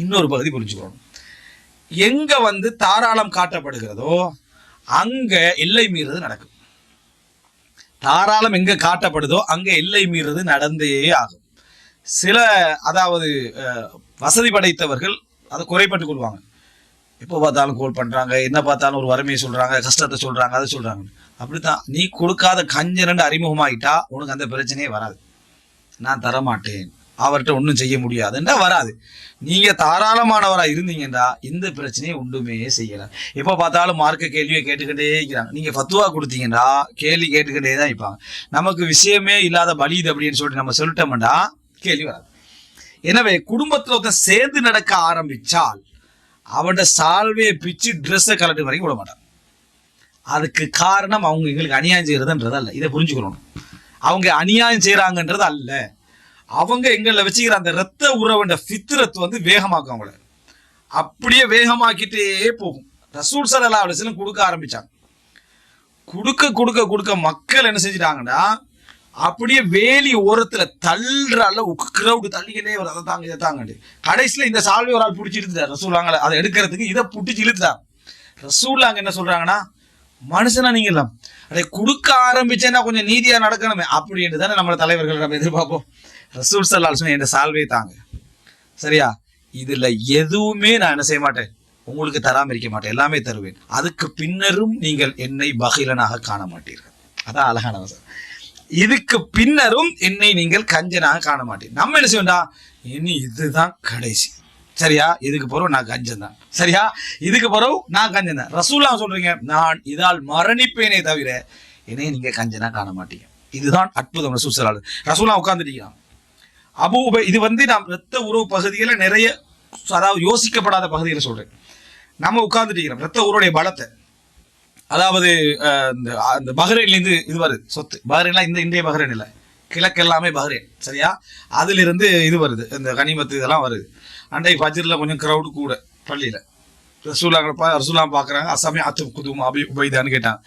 இன்னொரு பகுதி புரிஞ்சுக்கணும். எங்க வந்து தாராளம் காட்டப்படுகிறதோ அங்க எல்லை மீறுறது நடக்கும். தாராளம் எங்க காட்டப்படுதோ அங்க எல்லை மீறுறது நடந்தே ஆகும். சில அதாவது வசதி படைத்தவர்கள் அதை குறைப்பட்டுக் கொள்வாங்க. எப்போ பார்த்தாலும் கோல் பண்ணுறாங்க என்ன பார்த்தாலும் ஒரு வறுமையை சொல்கிறாங்க கஷ்டத்தை சொல்கிறாங்க அதை சொல்கிறாங்க அப்படித்தான் நீ கொடுக்காத கஞ்சரண்டு அறிமுகமாயிட்டா உனக்கு அந்த பிரச்சனையே வராது. நான் தரமாட்டேன். அவர்கிட்ட ஒன்றும் செய்ய முடியாதுன்னா வராது. நீங்கள் தாராளமானவராக இருந்தீங்கன்னா இந்த பிரச்சனையை ஒன்றுமே செய்யலாம் எப்போ பார்த்தாலும் மார்க்க கேள்வியை கேட்டுக்கிட்டே இருக்கிறாங்க. நீங்கள் ஃபத்துவா கொடுத்தீங்கன்னா கேள்வி கேட்டுக்கிட்டே தான் இருப்பாங்க. நமக்கு விஷயமே இல்லாத பலிது அப்படின்னு சொல்லிட்டு நம்ம சொல்லிட்டோம்னா கேள்வி வராது. எனவே குடும்பத்தில் ஒருத்தன் சேர்ந்து நடக்க ஆரம்பிச்சால் அவனோட சால்வையை பிச்சு ட்ரெஸ்ஸை கலட்டு வரைக்கும் விட மாட்டான். அதுக்கு காரணம் அவங்க எங்களுக்கு அநியாயம் செய்கிறதுன்றது அல்ல இதை புரிஞ்சுக்கணும். அவங்க அநியாயம் செய்கிறாங்கன்றது அல்ல அவங்க எங்களை வச்சுக்கிற அந்த ரத்த உறவுண்ட ஃபித்ரத் வந்து வேகமாக்கும் அவங்கள. அப்படியே வேகமாக்கிட்டே போகும். ரசூல் சல்லா அலிஸ்லம் கொடுக்க ஆரம்பிச்சாங்க. கொடுக்க கொடுக்க கொடுக்க மக்கள் என்ன செஞ்சிட்டாங்கன்னா அப்படியே வேலி ஓரத்துல தள்ளுற அளவு தள்ளிக்கிட்டே வரும் அதை தாங்க இதை தாங்க கடைசியில் இந்த சால்வை ஒரு ஆள் பிடிச்சி இழுத்துட்டார் ரசூலாங்க அதை எடுக்கிறதுக்கு இதை பிடிச்சி இழுத்துட்டாங்க ரசூலாங்க என்ன சொல்றாங்கன்னா மனுஷனா நீங்க எல்லாம் அதை கொடுக்க ஆரம்பிச்சேன்னா கொஞ்சம் நீதியா நடக்கணுமே. அப்படின்ட்டு தானே நம்ம தலைவர்கள் நம்ம எதிர்பார்ப்போம். ரசூல் சல்லா சொன்ன என் சால்வே தாங்க. சரியா? இதுல எதுவுமே நான் என்ன செய்ய மாட்டேன்? உங்களுக்கு தராம இருக்க மாட்டேன். எல்லாமே தருவேன். அதுக்கு பின்னரும் நீங்கள் என்னை பகிலனாக காண மாட்டீர்கள். அதான் அழகான சார் இதுக்கு பின்னரும் என்னை நீங்கள் கஞ்சனாக காண மாட்டேன் நம்ம என்ன செய்வோம்டா? இனி இதுதான் கடைசி. சரியா? இதுக்கு பிறகு நான் கஞ்சன் தான். சரியா? இதுக்கு பிறகு நான் கஞ்சன் தான். ரசூல்லா சொல்றீங்க நான் இதால் மரணிப்பேனே தவிர என்னை நீங்க கஞ்சனா காண மாட்டீங்க. இதுதான் அற்புதம் ரசூல் சலால் ரசூல்லா உட்காந்துட்டீங்க அபூபை இது வந்து நான் ரத்த உறவு பகுதியில் நிறைய அதாவது யோசிக்கப்படாத பகுதியில் சொல்கிறேன் நம்ம உட்கார்ந்துட்டு இருக்கிறோம். ரத்த உறவுடைய பலத்தை. அதாவது இந்த அந்த பஹ்ரைன்லேருந்து இது வருது சொத்து. பஹ்ரைன்லாம் இந்த இந்திய பஹ்ரைன் இல்லை. கிழக்கு எல்லாமே பஹ்ரைன் சரியா? அதிலிருந்து இது வருது. இந்த கனிமத்து இதெல்லாம் வருது. அண்டை ஃபஜ்ரில் கொஞ்சம் க்ரௌடு கூட பள்ளியில். ரசூலாங்க பா ரசூலா பார்க்குறாங்க அசாமி அத்து குதும் அபி உபைதான்னு கேட்டாங்க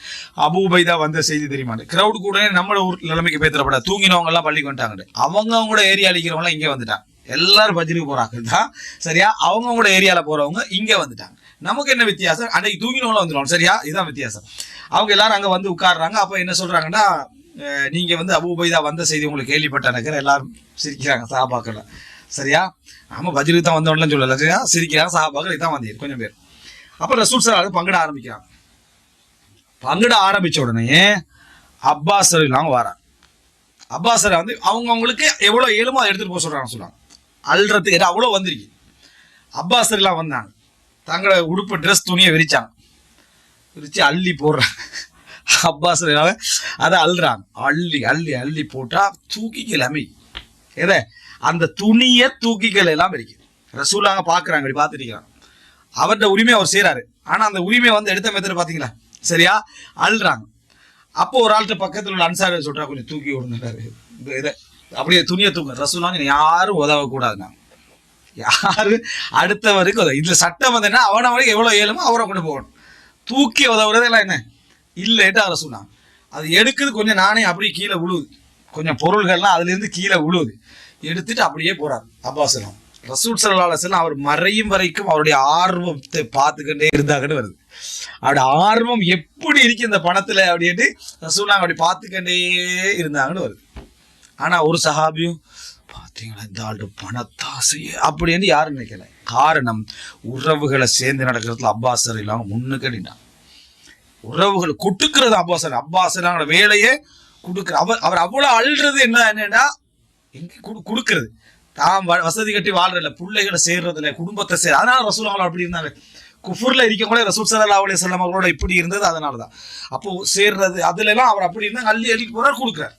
அபு உபைதா வந்த செய்தி தெரியுமாண்டு க்ரௌடு கூட நம்ம ஊர் நிலைமைக்கு பேத்துறப்பட தூங்கினவங்க எல்லாம் பள்ளிக்கு வந்துட்டாங்க அவங்க அவங்களோட ஏரியா அழிக்கிறவங்களாம் இங்கே வந்துட்டாங்க. எல்லாரும் பஜ்ருக்கு போறாங்க. தான் சரியா? அவங்க கூட ஏரியால போறவங்க இங்க வந்துட்டாங்க. நமக்கு என்ன வித்தியாசம்? அன்னைக்கு தூங்கினவங்களும் வந்துடுவாங்க சரியா? இதுதான் வித்தியாசம். அவங்க எல்லாரும் அங்க வந்து உட்கார்றாங்க. அப்ப என்ன சொல்றாங்கன்னா நீங்கள் நீங்க வந்து அபு உபைதா வந்த செய்தி உங்களுக்கு கேள்விப்பட்டானுக்கிற எல்லாரும் சிரிக்கிறாங்க சாபாக்கள் சரியா? ஆமாம் பஜ்ருக்கு தான் வந்தோடனே சொல்லல. சரியா? சிரிக்கிறாங்க சாபாக்கள் இதான் வந்தீங்க கொஞ்சம் பேர். அப்ப ரசூல் சார் பங்கிட ஆரம்பிக்கிறாங்க. பங்கிட ஆரம்பிச்ச உடனே அப்பாஸ் எல்லாம் வராங்க. அப்பாஸ் வந்து அவங்க அவங்களுக்கு எவ்வளவு ஏழுமோ அதை எடுத்துட்டு போக சொல்றாங்க சொல்றாங்க. அல்றதுக்கு அவ்வளோ வந்திருக்கு. அப்பாஸ் எல்லாம் வந்தாங்க. தங்களோட உடுப்பு ட்ரெஸ் துணியை விரிச்சாங்க. விரிச்சு அள்ளி போடுறாங்க. அப்பாஸ் எல்லாம் அதை அள்ளுறாங்க. அள்ளி அள்ளி அள்ளி போட்டா தூக்கிக்கலாமே எதை? அந்த துணியை தூக்கிக்கல எல்லாம் இருக்கு. ரசூலாக பார்க்குறாங்க இப்படி பார்த்துட்டு அவர்கிட்ட உரிமை அவர் செய்கிறாரு ஆனால் அந்த உரிமையை வந்து எடுத்த மெத்தட் பார்த்தீங்களா சரியா? அழுறாங்க அப்போ ஒரு ஆள்கிட்ட பக்கத்தில் உள்ள அன்சாரி சொல்கிறா கொஞ்சம் தூக்கி விடுங்கிறாரு இந்த இதை அப்படியே துணியை தூங்க ரசூலாங்க யாரும் உதவக்கூடாதுண்ணா யாரு? அடுத்தவருக்கு உதவ இதில் சட்டம் வந்து என்ன? அவன வரைக்கும் ஏழுமோ அவரை கொண்டு போகணும். தூக்கி உதவுறது எல்லாம் என்ன? இல்லைட்டு அவரை சொன்னான் அது எடுக்குது கொஞ்சம் நானே அப்படியே கீழே விழுவுது கொஞ்சம் பொருள்கள்லாம் அதுலேருந்து கீழே விழுவுது எடுத்துட்டு அப்படியே போகிறார் அப்பாசலம் ரசூல் சல்லா அவர் மறையும் வரைக்கும் அவருடைய ஆர்வத்தை பார்த்துக்கிட்டே இருந்தாங்கன்னு வருது. அவருடைய ஆர்வம் எப்படி இருக்கு இந்த பணத்துல அப்படின்ட்டு ரசூல்லா அப்படி பார்த்துக்கிட்டே இருந்தாங்கன்னு வருது. ஆனா ஒரு சஹாபியும் பார்த்தீங்களா இந்த ஆள் பணத்தாசையே அப்படின்னு யாரும் நினைக்கல. காரணம் உறவுகளை சேர்ந்து நடக்கிறதுல அப்பாசர் இல்லாம முன்னுக்கு அடினான் உறவுகள் குட்டுக்கிறது அப்பாசர் அப்பாசர் வேலையே கொடுக்குற அவர் அவர் அவ்வளவு அழுறது என்ன என்னன்னா எங்க குடு- தாம் வசதி கட்டி வாழ்றதில்ல பிள்ளைகளை சேர்றதில்ல குடும்பத்தை சேர் அதனால ரசூல் அவங்கள அப்படி இருந்தாங்க. குஃபூரில் இருக்கக்கூட ரசூல் சல்லா அலி சொல்லம் அவங்களோட இப்படி இருந்தது அதனால தான். அப்போ சேர்றது அதுலலாம் அவர் அப்படி இருந்தாங்க அள்ளி அள்ளி போறார் கொடுக்குறார்.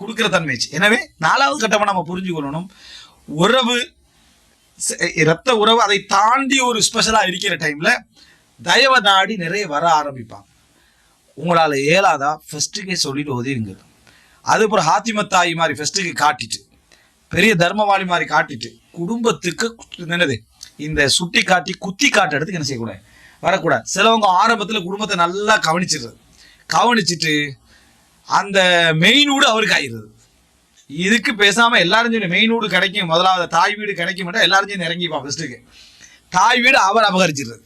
கொடுக்குற தன்மைச்சு எனவே நாலாவது கட்டமாக நம்ம புரிஞ்சுக்கணும் உறவு ரத்த உறவு அதை தாண்டி ஒரு ஸ்பெஷலாக இருக்கிற டைமில் தயவ நாடி நிறைய வர ஆரம்பிப்பாங்க. உங்களால் இயலாதா? ஃபஸ்ட்டுக்கே சொல்லிட்டு ஒதுங்க அதுக்கப்புறம் ஹாத்திமத்தாயி மாதிரி ஃபஸ்ட்டுக்கு காட்டிட்டு. பெரிய தர்மவாளி மாதிரி காட்டிட்டு குடும்பத்துக்கு என்னது இந்த சுட்டி காட்டி குத்தி காட்டுறதுக்கு என்ன செய்யக்கூடாது? வரக்கூடாது. சிலவங்க ஆரம்பத்தில் குடும்பத்தை நல்லா கவனிச்சிடுறது. கவனிச்சிட்டு அந்த மெயின் அவருக்கு ஆயிடுறது. இதுக்கு பேசாமல் எல்லாரும் சொல்லி மெயின் கிடைக்கும். முதலாவது தாய் வீடு கிடைக்க மட்டும் எல்லாரும் சேர்ந்து இறங்கிப்பா ஃபஸ்ட்டுக்கு தாய் வீடு அவர் அபகரிச்சிடுறது.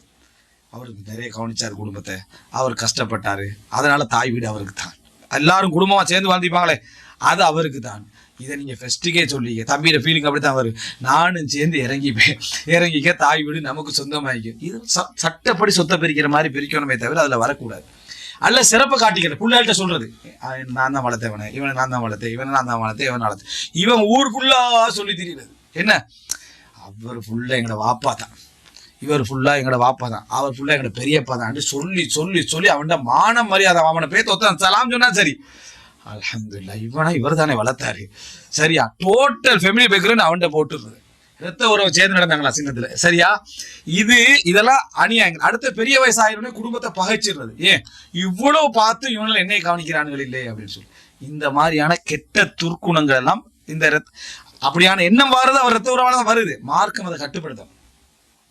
அவருக்கு நிறைய கவனிச்சார் குடும்பத்தை. அவர் கஷ்டப்பட்டார். அதனால் தாய் வீடு அவருக்கு தான் எல்லாரும் குடும்பமாக சேர்ந்து வாழ்ந்திப்பாங்களே அது அவருக்கு தான் இதை நீங்க ஃபஸ்ட்டுக்கே சொல்லிங்க தம்பியோட ஃபீலிங் அப்படித்தான் வரும். நானும் சேர்ந்து இறங்கிப்பேன். இறங்கிக்க தாய் வீடு நமக்கு சொந்தமாயிக்கும் இது ச- சட்டப்படி சொத்தை பிரிக்கிற மாதிரி பிரிக்கணுமே தவிர அதுல வரக்கூடாது. அல்ல சிறப்பை காட்டிக்கிறது பிள்ளைகள்கிட்ட சொல்றது. நான் தான் வளர்த்தேன் இவனை நான் தான் வளர்த்தேன். இவனை நான் தான் வளர்த்தேன். இவன் வளர்த்தேன். இவன் ஊர் ஃபுல்லா சொல்லி திரிகிறது என்ன? அவர் ஃபுல்லா எங்களோட வாப்பா தான். இவர் ஃபுல்லா எங்களோட வாப்பா தான். அவர் ஃபுல்லா எங்களோட பெரியப்பா தான். சொல்லி சொல்லி சொல்லி அவன்கிட்ட மான மரியாதை அவனை பேர் ஒருத்தன் சலாம் சொன்னா சரி. அலமதுல்லா இவனா இவர் தானே வளர்த்தாரு. சரியா? டோட்டல் ஃபெமிலி பேக்ரவுண்ட் அவன்கிட்ட போட்டுருது. ரத்த உறவு சேர்ந்து நடந்தாங்களா சின்னத்துல? சரியா? இது இதெல்லாம் அநியாயங்கள். அடுத்த பெரிய வயசாயிருன்னு குடும்பத்தை பகைச்சிடுறது. ஏன்? இவ்வளவு பார்த்து இவனில் என்னை கவனிக்கிறானுகள் இல்லை அப்படின்னு சொல்லி. இந்த மாதிரியான கெட்ட துர்க்குணங்கள் எல்லாம் இந்த ரத் அப்படியான எண்ணம் வருது அவர் ரத்த உறவால தான் வருது. மார்க்கம் அதை கட்டுப்படுத்தும்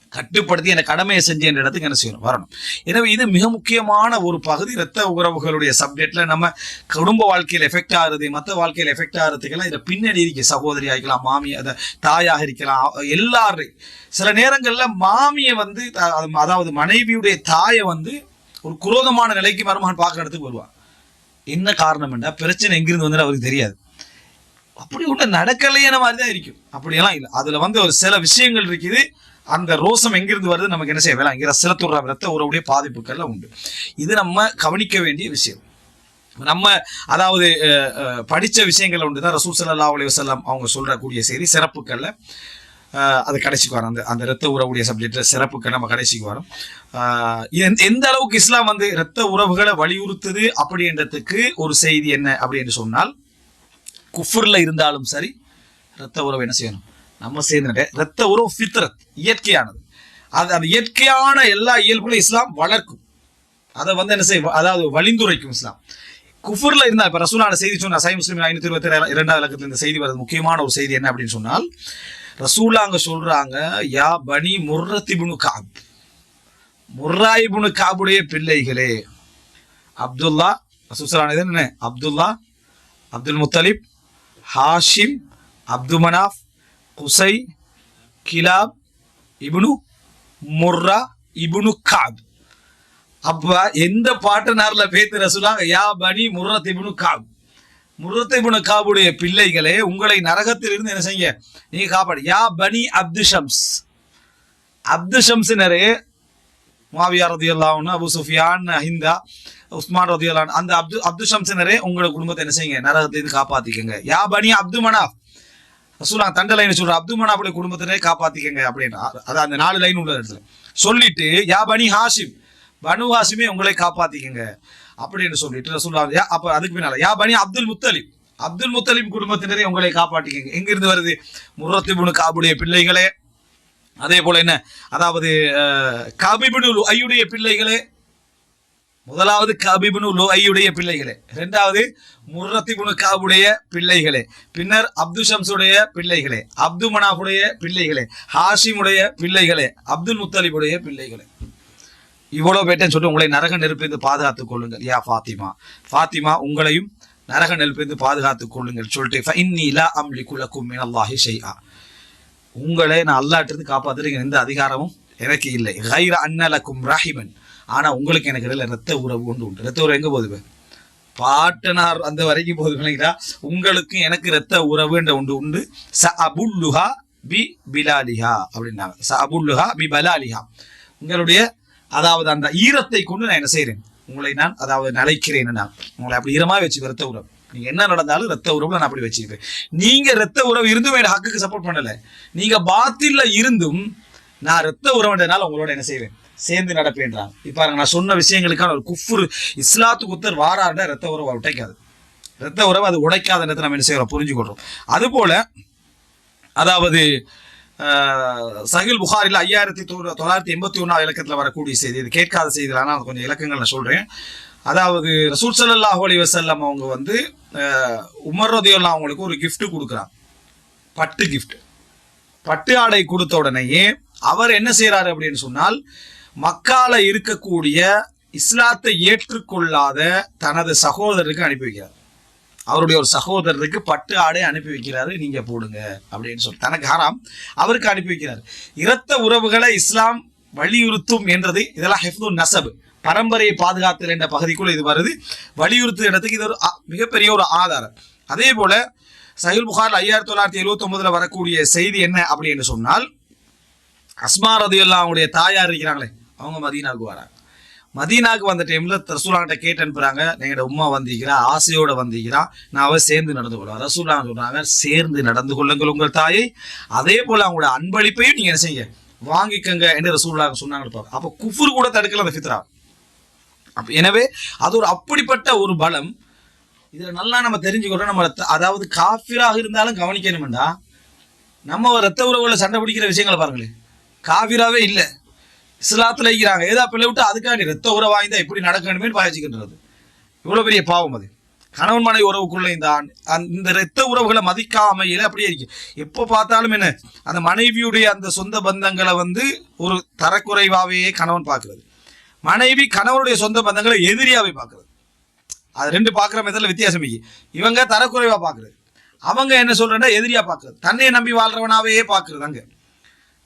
கட்டுப்படுத்தி என கடமையை செஞ்சு என்ற இடத்துக்கு என்ன செய்யணும்? வரணும். எனவே இது மிக முக்கியமான ஒரு பகுதி. இரத்த உறவுகளுடைய சப்ஜெக்ட்ல நம்ம குடும்ப வாழ்க்கையில் எஃபெக்ட் ஆகுது மற்ற வாழ்க்கையில் எஃபெக்ட் ஆகிறதுக்கெல்லாம் இதில் பின்னணி இருக்கு சகோதரியாக இருக்கலாம் மாமி அதை தாயாக இருக்கலாம் எல்லாரும் சில நேரங்களில் மாமியை வந்து அது- அதாவது மனைவியுடைய தாயை வந்து ஒரு குரோதமான நிலைக்கு மருமகன் பார்க்குற இடத்துக்கு வருவான். என்ன காரணம் என்ன பிரச்சனை எங்கிருந்து வந்து அவருக்கு தெரியாது. அப்படி ஒன்று நடக்கலையான மாதிரி தான் இருக்கும். அப்படியெல்லாம் இல்லை. அதில் வந்து ஒரு சில விஷயங்கள் இருக்குது. அந்த ரோசம் எங்கிருந்து வருது? நமக்கு என்ன செய்ய வேலை இங்கே ரசத்துற ரத்த உறவுடைய பாதிப்புகள்ல உண்டு. இது நம்ம கவனிக்க வேண்டிய விஷயம். நம்ம அதாவது படித்த விஷயங்கள் ஒன்று தான் ரசூல் சல்லா அலி வசல்லாம் அவங்க சொல்கிறக்கூடிய செய்தி சிறப்புகளில் அது கடைசிக்கு வரோம். அந்த அந்த ரத்த உறவுடைய சப்ஜெக்ட் சிறப்புக்கு நம்ம கடைசிக்கு வரோம். எந்த- எந்த அளவுக்கு இஸ்லாம் வந்து ரத்த உறவுகளை வலியுறுத்துது அப்படின்றதுக்கு ஒரு செய்தி என்ன அப்படின்னு சொன்னால் குஃபுரில் இருந்தாலும் சரி ரத்த உறவு என்ன செய்யணும்? நம்ம சேர்ந்துட்டு ரத்த உறவு ஃபித்ரத் இயற்கையானது. அது அந்த இயற்கையான எல்லா இயல்புகளும் இஸ்லாம் வளர்க்கும். அதை வந்து என்ன செய்ய அதாவது வழிந்துரைக்கும் இஸ்லாம். குஃபுர்ல இருந்தால் இப்போ ரசூலான செய்தி சொன்னால் சை முஸ்லீம் ஐநூற்றி இருபத்தி இரண்டாவது இலக்கத்தில் இந்த செய்தி வருது முக்கியமான ஒரு செய்தி என்ன அப்படின்னு சொன்னால் ரசூலா அங்கே சொல்கிறாங்க யா பனி முர்ரத்திபுனு காப். முர்ராயிபுனு காபுடைய பிள்ளைகளே அப்துல்லா ரசூசலான இது என்ன அப்துல்லா அப்துல் முத்தலிப் ஹாஷிம் அப்துமனாஃப் குசை கிலாப் இபுனு முர்ரா இபுனு காப் அப்ப எந்த பாட்டனார்ல பேத்து ரசூலாங்க? யா பனி முர்ரத் இபுனு காப். முர்ரத் இபுனு காபுடைய பிள்ளைகளே உங்களை நரகத்தில் இருந்து என்ன செய்ய நீங்க காப்பாடு. யா பனி அப்து ஷம்ஸ். அப்து ஷம்ஸினரே மாவியா ரதியல்லான்னு அபு சுஃபியான் ஹிந்தா உஸ்மான் ரதியல்லான் அந்த அப்து அப்து ஷம்சனரே உங்களோட குடும்பத்தை என்ன செய்யுங்க? நரகத்திலிருந்து காப்பாத்திக்கங்க. யா பனி அப்து மனாஃப். ரசூலா தண்டலைன்னு சொல்ற அப்துல் மனாபுடைய குடும்பத்தினரே காப்பாத்திக்கங்க அப்படின்னா அது அந்த நாலு லைன் உள்ள இடத்துல சொல்லிட்டு யா பனி ஹாஷிம் பனு ஹாசிமே உங்களை காப்பாத்திக்கங்க. அப்படின்னு சொல்லிட்டு ரசூலா யா அப்ப அதுக்கு பின்னால யா பனி அப்துல் முத்தலிம் அப்துல் முத்தலிம் குடும்பத்தினரே உங்களை காப்பாட்டிக்கங்க எங்க இருந்து வருது முரத்திபுனு காபுடைய பிள்ளைகளே. அதே போல என்ன? அதாவது கபிபுனு ஐயுடைய பிள்ளைகளே. முதலாவது கபிபுனு ஐயுடைய பிள்ளைகளே. இரண்டாவது முர்ரத்திபுனு காபுடைய பிள்ளைகளே. பின்னர் அப்து ஷம்ஸுடைய பிள்ளைகளே. அப்து மனாஃபுடைய பிள்ளைகளே. ஹாஷிமுடைய பிள்ளைகளே. அப்துல் முத்தலிபுடைய பிள்ளைகளே. இவ்வளோ பேட்டைன்னு சொல்லிட்டு உங்களை நரக நெருப்பிருந்து பாதுகாத்துக் கொள்ளுங்கள். யா ஃபாத்திமா. ஃபாத்திமா உங்களையும் நரக நெருப்பிந்து பாதுகாத்துக் கொள்ளுங்கள். சொல்லிட்டு ஃபஇன்னி லா குலக்கும் மினல்லாஹி ஷைஆ. உங்களை நான் அல்லாட்டிருந்து காப்பாத்துறீங்க எந்த அதிகாரமும் எனக்கு இல்லை. கைர அன்னலக்கும் ராஹிமன். ஆனால் உங்களுக்கு எனக்கு இடையில ரத்த உறவு ஒன்று உண்டு. ரத்த உறவு எங்கே போகுது பாட்டனார் அந்த வரைக்கும் போகுது இல்லைங்களா? உங்களுக்கு எனக்கு ரத்த உறவுன்ற ஒன்று உண்டு. ச அபுல்லுஹா பி பிலாலிஹா அப்படின்னாங்க. ச அபுல்லுஹா பி பலாலிஹா. உங்களுடைய அதாவது அந்த ஈரத்தை கொண்டு நான் என்ன செய்கிறேன் உங்களை நான் அதாவது நிலைக்கிறேன் நான். உங்களை அப்படி ஈரமாக வச்சு ரத்த உறவு. நீங்க என்ன நடந்தாலும் ரத்த உறவுல நான் அப்படி வச்சுக்கிறேன் நீங்க ரத்த உறவு இருந்தும் என் ஹக்குக்கு சப்போர்ட் பண்ணல. நீங்க பாத்தில்ல இருந்தும் நான் ரத்த உறவுன்றதுனால உங்களோட என்ன செய்வேன்? சேர்ந்து நடப்பேன்றாங்க இப்போ நான் சொன்ன விஷயங்களுக்கான ஒரு குஃபுர் இஸ்லாத்துக்கு உத்தர் வாராருன்னா ரத்த உறவை உடைக்காது. ரத்த உறவு அது உடைக்காத நேரத்தை நம்ம என்ன செய்கிறோம் புரிஞ்சுக்கொள்றோம். அதுபோல் அதாவது சகில் சஹில் புகாரில் ஐயாயிரத்தி தொ- தொள்ளாயிரத்தி எண்பத்தி ஒன்றாவது இலக்கத்தில் வரக்கூடிய செய்தி இது கேட்காத செய்தியில் ஆனால் கொஞ்சம் இலக்கங்கள் நான் சொல்கிறேன் அதாவது ரசூல் ஸல்லல்லாஹு அலைஹி வசல்லம் அவங்க வந்து ஆஹ், உமர் ரதியுல்லா அவங்களுக்கு ஒரு கிஃப்ட்டு கொடுக்குறாங்க பட்டு கிஃப்ட் பட்டு ஆடை கொடுத்த உடனேயே அவர் என்ன செய்றாரு அப்படின்னு சொன்னால் மக்கால இருக்கக்கூடிய இஸ்லாத்தை ஏற்றுக்கொள்ளாத தனது சகோதரருக்கு அனுப்பி வைக்கிறார். அவருடைய ஒரு சகோதரருக்கு பட்டு ஆடை அனுப்பி வைக்கிறாரு நீங்க போடுங்க அப்படின்னு சொல்லி தனக்கு ஹராம் அவருக்கு அனுப்பி வைக்கிறார். இரத்த உறவுகளை இஸ்லாம் வலியுறுத்தும் என்றது இதெல்லாம் ஹெஃப்து நசப் பரம்பரையை பாதுகாத்தல் என்ற பகுதிக்குள் இது வருது. வலியுறுத்து இடத்துக்கு இது ஒரு மிகப்பெரிய ஒரு ஆதாரம். அதே போல சஹில் புகார் ஐயாயிரத்தி தொள்ளாயிரத்தி எழுபத்தி ஒன்பதுல வரக்கூடிய செய்தி என்ன அப்படின்னு சொன்னால் அஸ்மா ரதியுல்லா அவங்களுடைய தாயார் இருக்கிறாங்களே அவங்க மதீனாவுக்கு வராங்க. மதீனாவுக்கு வந்த டைம்ல ரசூலாங்கிட்ட கேட்டு அனுப்புறாங்க எங்களோட உமா வந்திருக்கிறா ஆசையோட வந்திருக்கிறான் நான் அவ சேர்ந்து நடந்து கொள்வேன் ரசூலா சொல்றாங்க சேர்ந்து நடந்து கொள்ளுங்கள் உங்கள் தாயை. அதே போல அவங்களோட அன்பளிப்பையும் நீங்க என்ன செய்யுங்க வாங்கிக்கங்க என்று ரசூலா சொன்னாங்க அப்போ குஃபுர் கூட தடுக்கல அந்த ஃபித்ரா. அப்போ எனவே அது ஒரு அப்படிப்பட்ட ஒரு பலம். இதுல நல்லா நம்ம தெரிஞ்சுக்கிறோம் நம்ம அதாவது காஃபிராக இருந்தாலும் கவனிக்கணும்டா. நம்ம ரத்த உறவுல சண்டை பிடிக்கிற விஷயங்களை பாருங்களேன். காவிராவே இல்லை. இஸ்லாத்தில் இருக்கிறாங்க ஏதா பிள்ளை விட்டு அதுக்காண்டி ரத்த உறவு வாய்ந்தா எப்படி நடக்கணுமே பாய்ச்சிக்கின்றது இவ்வளோ பெரிய பாவம் அது. கணவன் மனைவி உறவுக்குள்ளேயும் இந்த அந்த- இந்த இரத்த உறவுகளை மதிக்காமையில் அப்படியே இருக்கு. எப்போ பார்த்தாலும் என்ன அந்த மனைவியுடைய அந்த சொந்த பந்தங்களை வந்து ஒரு தரக்குறைவாகவே கணவன் பார்க்கறது. மனைவி கணவனுடைய சொந்த பந்தங்களை எதிரியாகவே பார்க்குறது. அது ரெண்டு பார்க்குற மெத்தடில் வித்தியாசம் இருக்கு. இவங்க தரக்குறைவாக பார்க்குறது. அவங்க என்ன சொல்கிறேன்னா எதிரியாக பார்க்குறது. தன்னை நம்பி வாழ்றவனாவே பார்க்குறது அங்கே.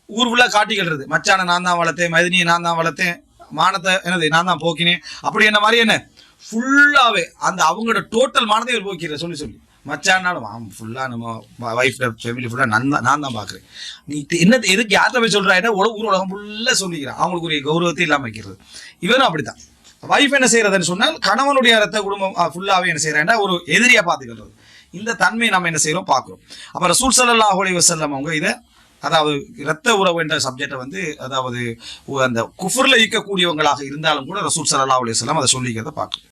ஊர் ஃபுல்லா காட்டிக்கிடுறது மச்சானை நான் தான் வளர்த்தேன் மதினியை நான் தான் வளர்த்தேன் மானத்தை என்னது நான் தான் போக்கினேன். அப்படி என்ன மாதிரி என்ன? ஃபுல்லாகவே அந்த அவங்களோட டோட்டல் மானத்தை இவர் போக்கிற சொல்லி சொல்லி. மச்சானாலும் ஆம் ஃபுல்லாக நம்ம ஒய்ஃப் ஃபேமிலி ஃபுல்லாக நான் தான் நான் தான் பார்க்குறேன். நீ என்ன எதுக்கு யார்கிட்ட போய் சொல்றாங்கன்னா உலக ஊர் உலகம் ஃபுல்லாக சொல்லிக்கிறான். அவங்களுக்கு ஒரு கௌரவத்தை இல்லாமல் வைக்கிறது. இவரும் அப்படித்தான். வைஃப் என்ன செய்கிறதுன்னு சொன்னால் கணவனுடைய ரத்த குடும்பம் ஃபுல்லாகவே என்ன செய்யறேன்னா ஒரு எதிரியாக பார்த்துக்கிறது. இந்த தன்மையை நம்ம என்ன செய்கிறோம் பார்க்குறோம். அப்புறம் ரசூல் ஸல்லல்லாஹு அவங்க இதை அதாவது இரத்த உறவு என்ற சப்ஜெக்டை வந்து அதாவது அந்த குஃபுரில் இருக்கக்கூடியவங்களாக இருந்தாலும் கூட ரசூல் சல்லா அலைஹி அதை சொல்லிக்கிறத பார்க்கிறோம்